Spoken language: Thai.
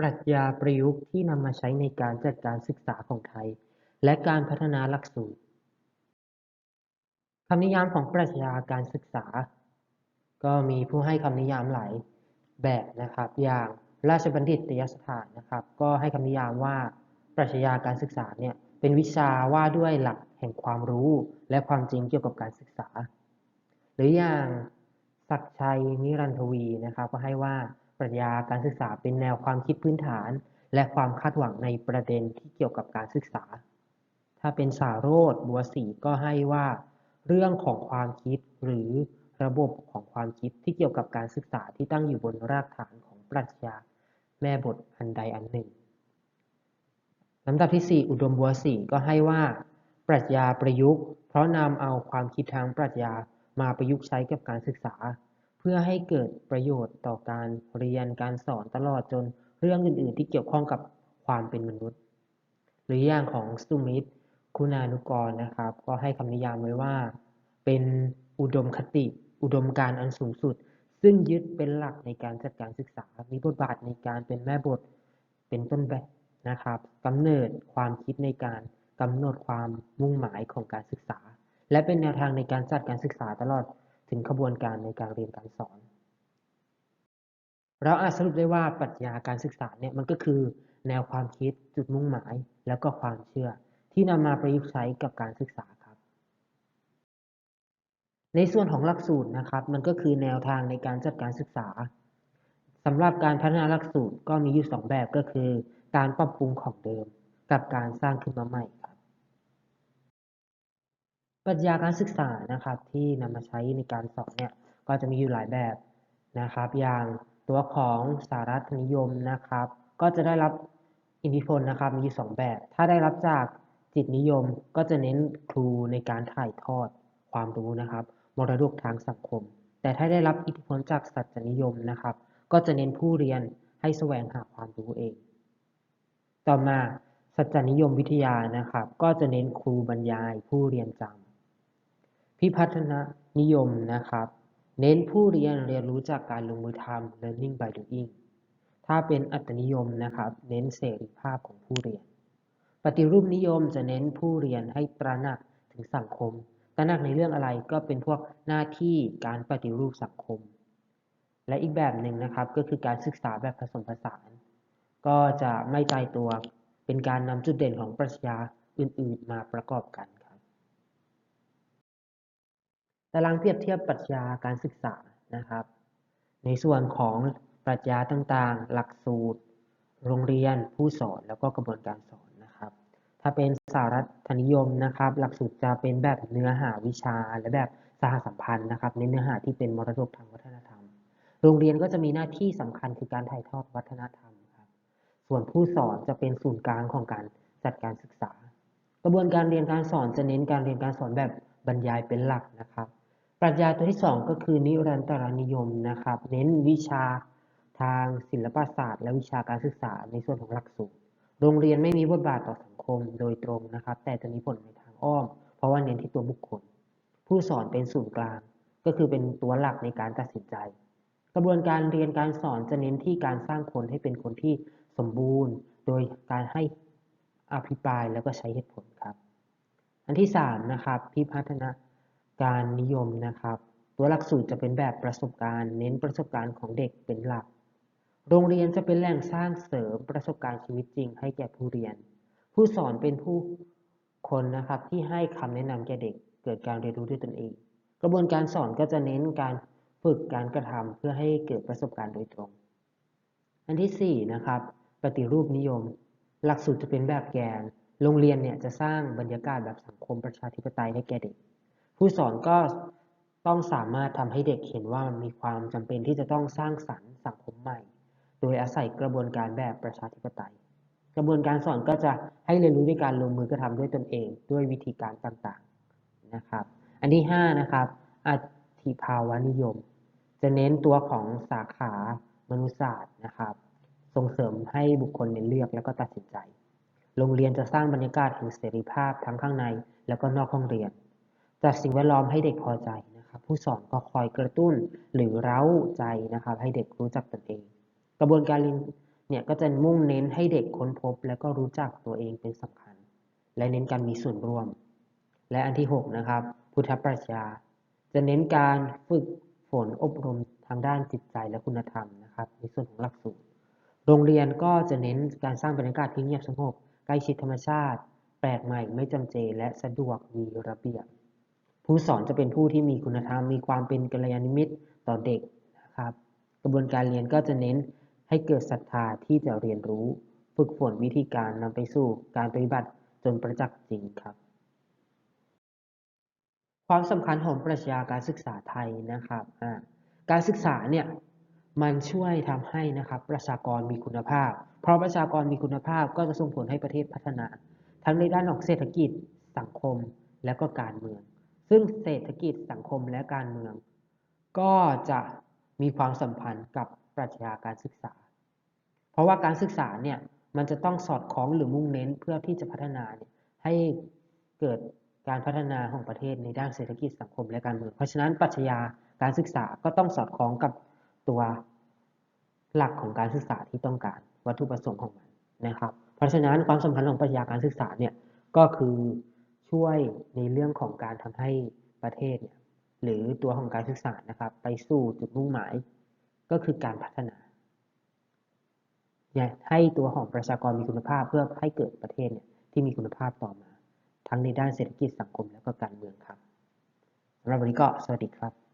ปรัชญาประยุกต์ที่นำมาใช้ในการจัดการศึกษาของไทย และการพัฒนาหลักสูตรคำนิยามของปรัชญาการศึกษา ก็มีผู้ให้คำนิยามหลายแบบนะครับ อย่างราชบัณฑิตยสถานนะครับ ก็ให้คำนิยามว่าปรัชญาการศึกษาเนี่ยเป็นวิชาว่าด้วยหลักแห่งความรู้และความจริงเกี่ยวกับการศึกษา หรืออย่างศักชัยนิรันทวีนะครับ ก็ให้ว่า ปรัชญาการศึกษาเป็นแนวความคิดพื้นฐาน และความคาดหวังในประเด็นที่เกี่ยวกับการศึกษา ถ้าเป็นสาโรธบัวศรีก็ให้ว่า เรื่องของความคิดหรือระบบของความคิดที่เกี่ยวกับการศึกษาที่ตั้งอยู่บนรากฐานของปรัชญาแม่บทอันใดอันหนึ่งลำดับที่ 4 อุดมบัวศรีก็ให้ว่า ปรัชญาประยุกต์ เพราะนำเอาความคิดทางปรัชญามาประยุกต์ใช้กับการศึกษา เพื่อให้เกิดประโยชน์ต่อการเรียนการสอนตลอดจนเรื่องอื่น ๆ ที่เกี่ยวข้องกับความเป็นมนุษย์ หรืออย่างของสตูมิตคุณานุกรนะครับ ก็ให้คำนิยามไว้ว่า เป็นอุดมคติ อุดมการอันสูงสุด ซึ่งยึดเป็นหลักในการจัดการศึกษา มีบทบาทในการเป็นแม่บทเป็นต้นแบบนะครับกำเนิดความคิดในการกำหนดความมุ่งหมายของการศึกษา และเป็นแนวทางในการจัดการศึกษาตลอด ถึงขบวนการในการเรียนการสอน เราอาจสรุปได้ว่าปรัชญาการศึกษาเนี่ยมันก็คือแนวความคิดจุดมุ่งหมาย แล้วก็ความเชื่อ ที่นำมาประยุกต์ใช้กับการศึกษาครับ ในส่วนของหลักสูตรนะครับ มันก็คือแนวทางในการจัดการศึกษาสำหรับการพัฒนาหลักสูตรก็มีอยู่ 2 แบบก็คือ การปรับปรุงของเดิม กับการสร้างขึ้นมาใหม่ รับปรัชญาการศึกษานะครับ ที่นำมาใช้ในการสอนเนี่ยก็จะมีอยู่หลายแบบนะครับ อย่างตัวของสารัฐนิยมนะครับ ก็จะได้รับอิทธิพลนะครับมีอยู่สองแบบ ถ้าได้รับจากจิตนิยมก็จะเน้นครูในการถ่ายทอดความรู้นะครับมรดกทางสังคม แต่ถ้าได้รับอิทธิพลจากสัจนิยมนะครับ ก็จะเน้นผู้เรียนให้แสวงหาความรู้เอง ต่อมาสัจจนิยมวิทยานะครับ ก็จะเน้นครูบรรยายผู้เรียนจำ พิพัฒนนิยมนะครับ เน้นผู้เรียนเรียนรู้จากการลงมือทำ learning by doing ถ้าเป็นอัตนิยมนะครับ เน้นเสรีภาพของผู้เรียน ปฏิรูปนิยมจะเน้นผู้เรียนให้ตระหนักถึงสังคม ตระหนักในเรื่องอะไรก็เป็นพวกหน้าที่การปฏิรูปสังคม และอีกแบบหนึ่งนะครับก็คือการศึกษาแบบผสมผสาน ก็จะไม่ตายตัวเป็นการนำจุดเด่นของปรัชญาอื่นๆมาประกอบกัน ตารางเปรียบเทียบปรัชญาการศึกษานะครับ ในส่วนของปรัชญาต่างๆ หลักสูตร โรงเรียน ผู้สอน แล้วก็กระบวนการสอนนะครับ ถ้าเป็นสารัฐนิยมนะครับ หลักสูตรจะเป็นแบบเนื้อหาวิชาและแบบสหสัมพันธ์นะครับในเนื้อหาที่เป็นมรดกทางวัฒนธรรม โรงเรียนก็จะมีหน้าที่สำคัญคือการถ่ายทอดวัฒนธรรมครับ ส่วนผู้สอนจะเป็นศูนย์กลางของการจัดการศึกษา กระบวนการเรียนการสอนจะเน้นการเรียนการสอนแบบบรรยายเป็นหลักนะครับ ปรัชญาตัวที่ 2 ก็คือนิรันตรนิยมนะครับ เน้นวิชาทางศิลปศาสตร์และวิชาการศึกษาในส่วนของหลักสูตร โรงเรียนไม่มีบทบาทต่อสังคมโดยตรงนะครับ แต่จะมีผลในทางอ้อม เพราะว่าเน้นที่ตัวบุคคล ผู้สอนเป็นศูนย์กลาง ก็คือเป็นตัวหลักในการตัดสินใจ กระบวนการเรียนการสอนจะเน้นที่การสร้างคนให้เป็นคนที่สมบูรณ์ โดยการให้อภิปรายแล้วก็ใช้เหตุผลครับ อันที่3นะครับพิพัฒนา การนิยมนะครับ ตัวหลักสูตรจะเป็นแบบประสบการณ์ เน้นประสบการณ์ของเด็กเป็นหลัก โรงเรียนจะเป็นแหล่งสร้างเสริมประสบการณ์ชีวิตจริง ให้แก่ผู้เรียน ผู้สอนเป็นผู้คนนะครับที่ให้คำแนะนำแก่เด็ก เกิดการเรียนรู้ด้วยตนเอง กระบวนการสอนก็จะเน้นการฝึกการกระทำเพื่อให้เกิดประสบการณ์โดยตรง อันที่4นะครับปฏิรูปนิยม หลักสูตรจะเป็นแบบแกน โรงเรียนเนี่ยจะสร้างบรรยากาศแบบสังคมประชาธิปไตยให้แก่เด็ก ผู้สอนก็ต้องสามารถทำให้เด็กเห็นว่ามันมีความจำเป็นที่จะต้องสร้างสรรค์สังคมใหม่ โดยอาศัยกระบวนการแบบประชาธิปไตย กระบวนการสอนก็จะให้เรียนรู้ด้วยการลงมือกระทำด้วยตนเอง ด้วยวิธีการต่างๆนะครับ อันที่5นะครับอธิภาวนิยม จะเน้นตัวของสาขามนุษยศาสตร์นะครับ ส่งเสริมให้บุคคลเเลือกแล้วก็ตัดสินใจ โรงเรียนจะสร้างบรรยากาศแห่งเสรีภาพทั้งข้างใน แล้วก็นอกห้องเรียน จัดสิ่งแวดล้อมให้เด็กพอใจนะครับผู้สอนก็คอยกระตุ้นหรือเร้าใจนะครับ ให้เด็กรู้จักตนเอง กระบวนการเรียนเนี่ยก็จะมุ่งเน้นให้เด็กค้นพบ และก็รู้จักตัวเองเป็นสำคัญ และเน้นการมีส่วนร่วม และอันที่ 6 นะครับ พุทธปรัชญาจะเน้นการฝึกฝนอบรมทางด้านจิตใจและคุณธรรมนะครับ ในส่วนของหลักสูตร โรงเรียนก็จะเน้นการสร้างบรรยากาศที่เงียบสงบใกล้ชิดธรรมชาติ แปลกใหม่ไม่จำเจ และสะดวกมีระเบียบ ผู้สอนจะเป็นผู้ที่มีคุณธรรม มีความเป็นกัลยาณมิตรต่อเด็กนะครับ กระบวนการเรียนก็จะเน้นให้เกิดศรัทธาที่จะเรียนรู้ ฝึกฝนวิธีการนำไปสู่การปฏิบัติจนประจักษ์จริงครับ ความสำคัญของปรัชญาการศึกษาไทยนะครับการศึกษาเนี่ยมันช่วยทำให้นะครับประชากรมีคุณภาพ เพราะประชากรมีคุณภาพก็จะส่งผลให้ประเทศพัฒนา ทั้งในด้านของเศรษฐกิจ สังคม และก็การเมือง ซึ่งเศรษฐกิจสังคมและการเมือง ก็จะมีความสัมพันธ์กับปรัชญาการศึกษา เพราะว่าการศึกษาเนี่ยมันจะต้องสอดคล้องหรือมุ่งเน้นเพื่อที่จะพัฒนาเนี่ยให้เกิดการพัฒนาของประเทศในด้านเศรษฐกิจสังคมและการเมือง เพราะฉะนั้นปรัชญาการศึกษาก็ต้องสอดคล้องกับตัวหลักของการศึกษาที่ต้องการวัตถุประสงค์ของมันนะครับ เพราะฉะนั้นความสำคัญของปรัชญาการศึกษาเนี่ยก็คือ ช่วยในเรื่องของการทำให้ประเทศเนี่ยหรือตัวของการศึกษานะครับ ไปสู่จุดมุ่งหมายก็คือการพัฒนาให้ตัวของประชากรมีคุณภาพเพื่อให้เกิดประเทศเนี่ยที่มีคุณภาพต่อมา ทั้งในด้านเศรษฐกิจสังคมและก็การเมืองครับสำหรับวันนี้ก็สวัสดีครับ